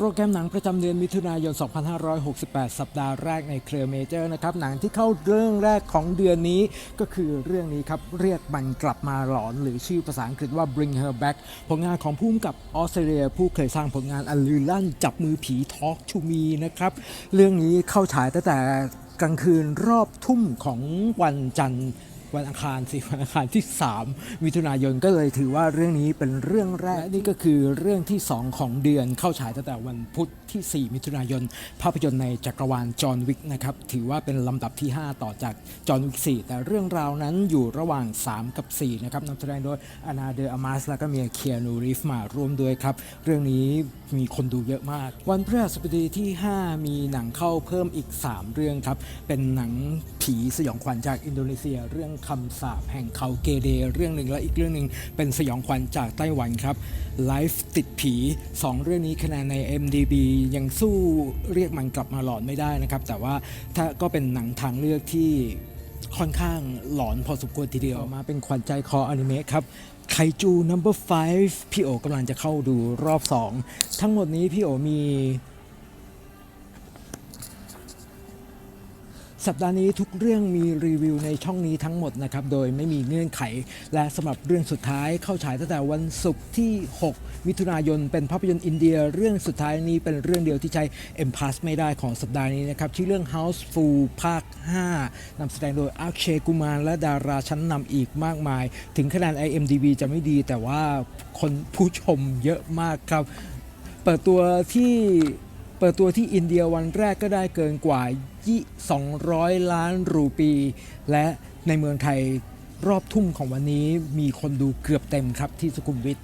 โปรแกรมหนังประจำเดือนมิถุนายน 2568 สัปดาห์แรกในเครือเมเจอร์นะครับ หนังที่เข้าเรื่องแรกของเดือนนี้ก็คือเรื่องนี้ครับ เรียกมันกลับมาหลอน หรือชื่อภาษาอังกฤษว่า Bring Her Back ผลงานของผู้กำกับออสเตรเลียผู้เคยสร้างผลงานอันลือลั่นจับมือผี Talk to Me นะครับ เรื่องนี้เข้าฉายตั้งแต่กลางคืนรอบทุ่มของวันจันทร์ วันอังคารสิวันอังคารที่ 3 มิถุนายนก็เลยถือว่าเรื่องนี้เป็นเรื่องแรกและนี่ก็คือเรื่องที่ 2 ของเดือนเข้าฉายตั้งแต่วันพุธที่ 4 มิถุนายน ภาพยนตร์ในจักรวาลจอห์นวิกนะครับถือว่าเป็นลำดับที่ 5 ต่อจากจอห์นวิก4แต่เรื่องราวนั้นอยู่ระหว่าง 3 กับ 4 นะครับนำแสดงโดยอานาเดออามาสแล้วก็มีเคียนูรีฟมาร่วมด้วยครับ เรื่องนี้มีคนดูเยอะมาก วันพฤหัสบดีที่ 5 มีหนังเข้าเพิ่มอีก 3 เรื่องครับเป็นหนังผีสยองขวัญจากอินโดนีเซียเรื่องคำสาปแห่งเขาเกเดเรื่องหนึ่งและอีกเรื่องหนึ่งเป็นสยองขวัญจากไต้หวันครับไลฟ์ติดผี 2 เรื่องนี้คะแนนใน MDB ยังสู้เรียกมันกลับมาหลอนไม่ได้นะครับ แต่ว่าถ้าก็เป็นหนังทางเลือกที่ค่อนข้างหลอนพอสมควรทีเดียวมาเป็นขวัญใจคออนิเมะครับไคจู number 5พี่โอกำลังจะเข้าดูรอบ 2 ทั้งหมดนี้พี่โอมี สัปดาห์นี้ทุกเรื่องมีรีวิวในช่องนี้ทั้งหมดนะครับ โดยไม่มีเงื่อนไข และสำหรับเรื่องสุดท้ายเข้าฉายตั้งแต่วันศุกร์ที่ 6 มิถุนายน เป็นภาพยนตร์อินเดีย เรื่องสุดท้ายนี้เป็นเรื่องเดียวที่ใช้ M Pass ไม่ได้ของสัปดาห์นี้นะครับ ชื่อเรื่อง Houseful ภาค 5นำแสดงโดยอาเชกุมารและดาราชั้นนำอีกมากมาย ถึงคะแนน IMDb จะไม่ดี แต่ว่าคนผู้ชมเยอะมากครับ เปิดตัวที่ เปิดตัวที่อินเดียวันแรกก็ได้เกินกว่า 200 ล้านรูปี และในเมืองไทยรอบทุ่มของวันนี้มีคนดูเกือบเต็มครับที่สุขุมวิท